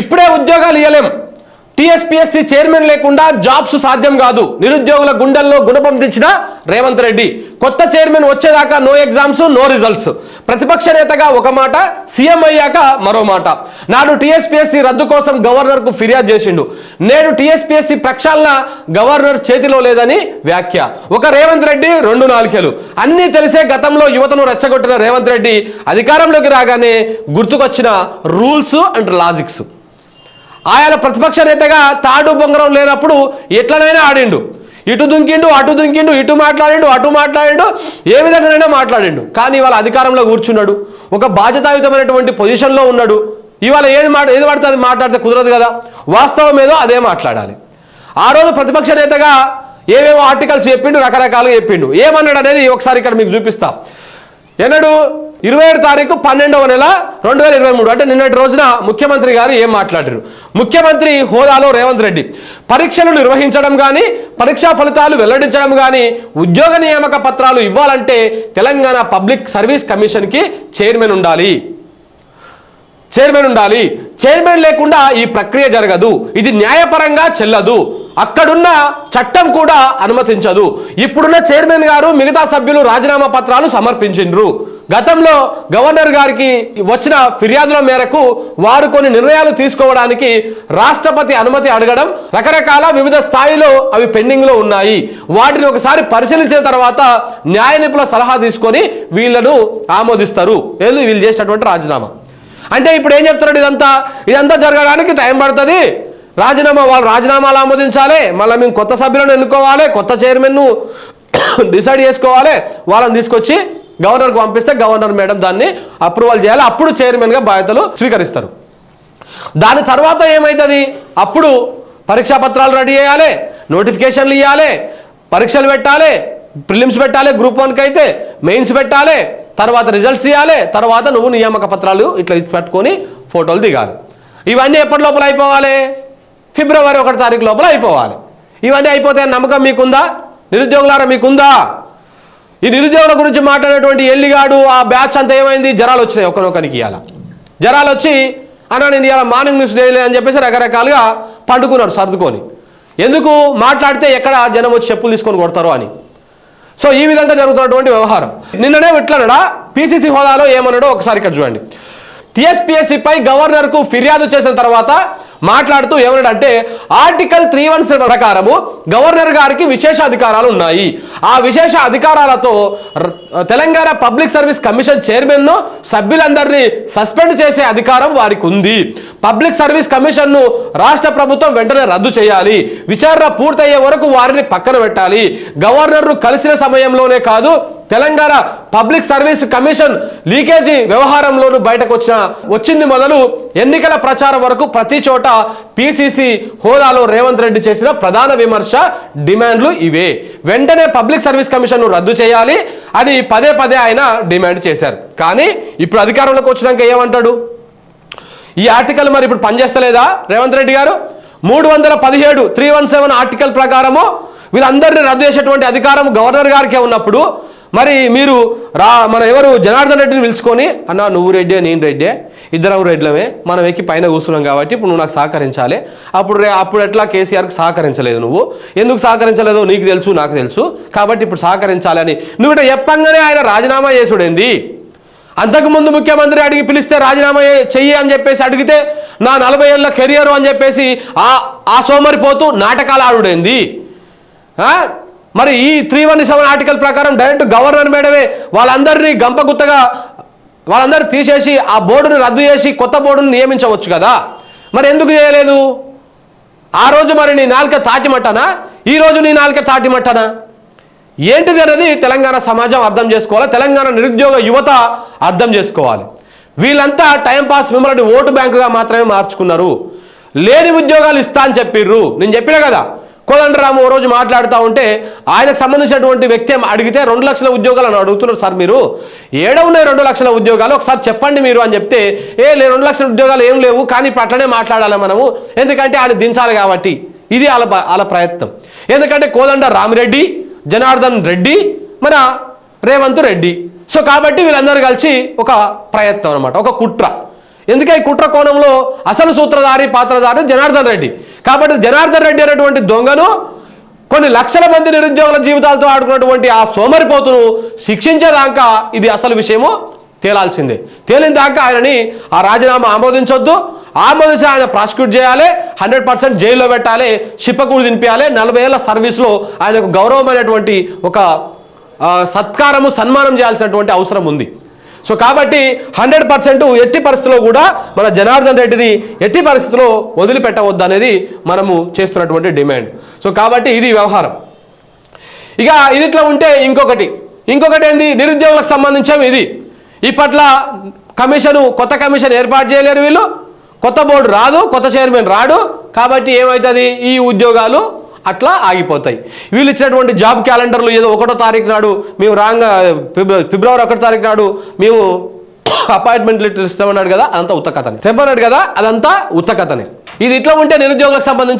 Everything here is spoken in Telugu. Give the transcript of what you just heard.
ఇప్పుడే ఉద్యోగాలు ఇవ్వలేం టీఎస్పీఎస్సీ చైర్మన్ లేకుండా జాబ్స్ సాధ్యం కాదు. నిరుద్యోగుల గుండెల్లో గుణపం తెచ్చిన రేవంత్ రెడ్డి. కొత్త చైర్మన్ వచ్చేదాకా నో ఎగ్జామ్స్ నో రిజల్ట్స్ ప్రతిపక్ష నేతగా ఒక మాట సీఎం అయ్యాక మరో మాట. నాడు టీఎస్పీఎస్సీ రద్దు కోసం గవర్నర్కు ఫిర్యాదు చేసిండు. నేడు టీఎస్పీఎస్సీ ప్రక్షాళన గవర్నర్ చేతిలో లేదని వ్యాఖ్య. ఒక రేవంత్ రెడ్డి రెండు నాలుకలు. అన్నీ తెలిసే గతంలో యువతను రెచ్చగొట్టిన రేవంత్ రెడ్డి అధికారంలోకి రాగానే గుర్తుకొచ్చిన రూల్స్ అండ్ లాజిక్స్. ఆయన ప్రతిపక్ష నేతగా తాడు బొంగరం లేనప్పుడు ఎట్లనైనా ఆడిండు. ఇటు దుంకిండు అటు దుంకిండు ఇటు మాట్లాడిండు అటు మాట్లాడిండు ఏ విధంగానైనా మాట్లాడిండు. కానీ ఇవాళ అధికారంలో కూర్చున్నాడు. ఒక బాధ్యతాయుతమైనటువంటి పొజిషన్లో ఉన్నాడు. ఇవాళ ఏది మాట ఏది పడితే అది మాట్లాడితే కుదరదు కదా. వాస్తవం ఏదో అదే మాట్లాడాలి. ఆ రోజు ప్రతిపక్ష నేతగా ఏవేవో ఆర్టికల్స్ చెప్పిండు రకరకాలుగా చెప్పిండు. ఏమన్నాడు అనేది ఒకసారి ఇక్కడ మీకు చూపిస్తా. ఎన్నడు ఇరవై ఏడు తారీఖు పన్నెండవ నెల రెండు వేల ఇరవై మూడు. అంటే నిన్నటి రోజున ముఖ్యమంత్రి గారు ఏం మాట్లాడారు ముఖ్యమంత్రి హోదాలో రేవంత్ రెడ్డి. పరీక్షలు నిర్వహించడం కానీ పరీక్షా ఫలితాలు వెల్లడించడం కానీ ఉద్యోగ నియామక పత్రాలు ఇవ్వాలంటే తెలంగాణ పబ్లిక్ సర్వీస్ కమిషన్కి చైర్మన్ ఉండాలి. చైర్మన్ ఉండాలి. చైర్మన్ లేకుండా ఈ ప్రక్రియ జరగదు. ఇది న్యాయపరంగా చెల్లదు. అక్కడున్న చట్టం కూడా అనుమతించదు. ఇప్పుడున్న చైర్మన్ గారు మిగతా సభ్యులు రాజీనామా పత్రాలు సమర్పించిండ్రు. గతంలో గవర్నర్ గారికి వచ్చిన ఫిర్యాదుల మేరకు వారు కొన్ని నిర్ణయాలు తీసుకోవడానికి రాష్ట్రపతి అనుమతి అడగడం రకరకాల వివిధ స్థాయిలో అవి పెండింగ్లో ఉన్నాయి. వాటిని ఒకసారి పరిశీలించిన తర్వాత న్యాయ నిపుణుల సలహా తీసుకొని వీళ్ళను ఆమోదిస్తారు. ఏది వీళ్ళు చేసినటువంటి రాజీనామా? అంటే ఇప్పుడు ఏం చెప్తున్నాడు ఇదంతా? ఇదంతా జరగడానికి టైం పడుతుంది. రాజీనామా వాళ్ళు రాజీనామాలు ఆమోదించాలి. మళ్ళీ మేము కొత్త సభ్యులను ఎన్నుకోవాలి కొత్త చైర్మన్ను డిసైడ్ చేసుకోవాలి వాళ్ళని తీసుకొచ్చి గవర్నర్కి పంపిస్తే గవర్నర్ మేడం దాన్ని అప్రూవల్ చేయాలి. అప్పుడు చైర్మన్గా బాధ్యతలు స్వీకరిస్తారు. దాని తర్వాత ఏమవుతుంది అప్పుడు పరీక్షా పత్రాలు రెడీ చేయాలి నోటిఫికేషన్లు ఇవ్వాలి పరీక్షలు పెట్టాలి ప్రిలిమ్స్ పెట్టాలి గ్రూప్ వన్కి అయితే మెయిన్స్ పెట్టాలి తర్వాత రిజల్ట్స్ ఇవ్వాలి తర్వాత నువ్వు నియామక పత్రాలు ఇట్లా పెట్టుకొని ఫోటోలు దిగాలి. ఇవన్నీ ఎప్పటి లోపల అయిపోవాలి? ఫిబ్రవరి ఒకటి తారీఖు లోపల అయిపోవాలి. ఇవన్నీ అయిపోతే నమ్మకం మీకుందా? నిరుద్యోగులారా మీకుందా? ఈ నిరుద్యోగుల గురించి మాట్లాడేటువంటి ఎల్లిగాడు ఆ బ్యాచ్ అంతా ఏమైంది? జరాలు వచ్చినాయి ఒకరొకరికి ఇవాళ జరాలు వచ్చి అన్న నేను ఇవాళ మార్నింగ్ న్యూస్ డైలీ అని చెప్పేసి రకరకాలుగా పండుకున్నారు సర్దుకొని. ఎందుకు? మాట్లాడితే ఎక్కడ జనం వచ్చి చెప్పులు తీసుకొని కొడతారు అని. సో ఈ విధంగా జరుగుతున్నటువంటి వ్యవహారం. నిన్ననే ఇట్లనడా పిసిసి హోదాలో ఏమన్నాడో ఒకసారి ఇక్కడ చూడండి. టీఎస్పీఎస్సీపై గవర్నర్కు ఫిర్యాదు చేసిన తర్వాత మాట్లాడుతూ ఏమన్నాడంటే ఆర్టికల్ త్రీ వన్ ప్రకారము గవర్నర్ గారికి విశేష అధికారాలు ఉన్నాయి. ఆ విశేష అధికారాలతో తెలంగాణ పబ్లిక్ సర్వీస్ కమిషన్ చైర్మన్ను సభ్యులందరినీ సస్పెండ్ చేసే అధికారం వారికి ఉంది. పబ్లిక్ సర్వీస్ కమిషన్ను రాష్ట్ర ప్రభుత్వం వెంటనే రద్దు చేయాలి. విచారణ పూర్తయ్యే వరకు వారిని పక్కన పెట్టాలి. గవర్నర్ను కలిసిన సమయంలోనే కాదు Telangana public service commission leakage వ్యవహారంలోనూ బయటకు వచ్చిన వచ్చింది మొదలు ఎన్నికల ప్రచారం వరకు ప్రతి చోట పిసిసి హోదాలో రేవంత్ రెడ్డి చేసిన ప్రధాన విమర్శ డిమాండ్లు ఇవే. వెంటనే పబ్లిక్ సర్వీస్ కమిషన్ను రద్దు చేయాలి. అని పదే పదే ఆయన డిమాండ్ చేశారు. కానీ ఇప్పుడు అధికారంలోకి వచ్చినాక ఏమంటాడు? ఈ ఆర్టికల్ మరి ఇప్పుడు పనిచేస్తలేదా రేవంత్ రెడ్డి గారు? మూడు వందల పదిహేడు త్రీ వన్ సెవెన్ ఆర్టికల్ ప్రకారము వీళ్ళందరినీ రద్దు చేసేటువంటి అధికారం గవర్నర్ గారికే ఉన్నప్పుడు మరి మీరు రా మన ఎవరు జనార్దన్ రెడ్డిని పిలుచుకొని అన్న నువ్వు రెడ్డే నేను రెడ్డే ఇద్దరం రెడ్లమే మనం ఎక్కి పైన కూర్చున్నాం కాబట్టి ఇప్పుడు నువ్వు నాకు సహకరించాలి. అప్పుడు రే అప్పుడు ఎట్లా కేసీఆర్కి సహకరించలేదు నువ్వు? ఎందుకు సహకరించలేదో? నీకు తెలుసు నాకు తెలుసు. కాబట్టి ఇప్పుడు సహకరించాలి అని. నువ్వు ఇట చెప్పంగానే ఆయన రాజీనామా చేసుడేంది? అంతకుముందు ముఖ్యమంత్రి అడిగి పిలిస్తే రాజీనామా చెయ్యి అని చెప్పేసి అడిగితే నా నలభై ఏళ్ళ కెరియర్ అని చెప్పేసి ఆ ఆ సోమరిపోతూ నాటకాలు ఆడుడేంది? మరి ఈ త్రీ వన్ సెవెన్ ఆర్టికల్ ప్రకారం డైరెక్ట్ గవర్నర్ మేడమే వాళ్ళందరినీ గంపగుత్తగా వాళ్ళందరూ తీసేసి ఆ బోర్డును రద్దు చేసి కొత్త బోర్డును నియమించవచ్చు కదా? మరి ఎందుకు చేయలేదు? ఆ రోజు మరి నీ నాలుక తాటిమట్టనా? ఈ రోజు నీ నాలుక తాటిమట్టనా? ఏంటిది అనేది తెలంగాణ సమాజం అర్థం చేసుకోవాలి. తెలంగాణ నిరుద్యోగ యువత అర్థం చేసుకోవాలి. వీళ్ళంతా టైంపాస్ మిమ్మల్ని ఓటు బ్యాంకుగా మాత్రమే మార్చుకున్నారు. లేని ఉద్యోగాలు ఇస్తా అని చెప్పిర్రు. నేను చెప్పినా కదా? కోదండరాము ఓ రోజు మాట్లాడుతూ ఉంటే ఆయనకు సంబంధించినటువంటి వ్యక్తి అడిగితే రెండు లక్షల ఉద్యోగాలు అని అడుగుతున్నారు సార్ మీరు. ఏడ ఉన్నాయి రెండు లక్షల ఉద్యోగాలు? ఒకసారి చెప్పండి మీరు అని చెప్తే ఏ లే రెండు లక్షల ఉద్యోగాలు ఏం లేవు కానీ పట్లనే అట్లనే మాట్లాడాలి మనము. ఎందుకంటే ఆయన దించాలి కాబట్టి. ఇది వాళ్ళ వాళ్ళ ప్రయత్నం. ఎందుకంటే కోదండ రామిరెడ్డి జనార్దన్ రెడ్డి మన రేవంత్ రెడ్డి. సో కాబట్టి వీళ్ళందరూ కలిసి ఒక ప్రయత్నం అనమాట ఒక కుట్ర. ఎందుకే ఈ కుట్ర కోణంలో అసలు సూత్రధారి పాత్రధారి జనార్దన్ రెడ్డి. కాబట్టి జనార్దన్ రెడ్డి అనేటువంటి దొంగను కొన్ని లక్షల మంది నిరుద్యోగుల జీవితాలతో ఆడుకున్నటువంటి ఆ సోమరిపోతును శిక్షించేదాకా ఇది అసలు విషయము తేలాల్సిందే. తేలిన దాకా ఆయనని ఆ రాజీనామా ఆమోదించొద్దు. ఆమోదించి ఆయన ప్రాసిక్యూట్ చేయాలి. హండ్రెడ్ పర్సెంట్ జైల్లో పెట్టాలి. చిప్పకూడు తినిపించాలి నలభై ఏళ్ళ సర్వీస్లో ఆయనకు గౌరవమైనటువంటి ఒక సత్కారము సన్మానం చేయాల్సినటువంటి అవసరం ఉంది. సో కాబట్టి హండ్రెడ్ పర్సెంట్ ఎట్టి పరిస్థితుల్లో కూడా మన జనార్దన్ రెడ్డిని ఎట్టి పరిస్థితుల్లో వదిలిపెట్టవద్దు అనేది మనము చేస్తున్నటువంటి డిమాండ్. సో కాబట్టి ఇది వ్యవహారం. ఇక ఇది ఇట్లా ఉంటే ఇంకొకటి. ఇంకొకటి ఏంది? నిరుద్యోగులకు సంబంధించిన ఇది. ఇప్పట్ల కమిషను కొత్త కమిషన్ ఏర్పాటు చేయలేరు వీళ్ళు. కొత్త బోర్డు రాదు కొత్త చైర్మన్ రాడు. కాబట్టి ఏమవుతుంది ఈ ఉద్యోగాలు అట్లా ఆగిపోతాయి. వీళ్ళు ఇచ్చినటువంటి జాబ్ క్యాలెండర్లు ఏదో ఒకటో తారీఖు నాడు మేము రాంగ్ ఫిబ్రవరి ఒకటో తారీఖు నాడు మేము అపాయింట్మెంట్ లెటర్ ఇస్తామన్నాడు కదా అదంతా ఉత్త కథనే తెంపన్నాడు కదా అదంతా ఉత్త కథనే ఇది ఇట్లా ఉంటే నిరుద్యోగులకు సంబంధించి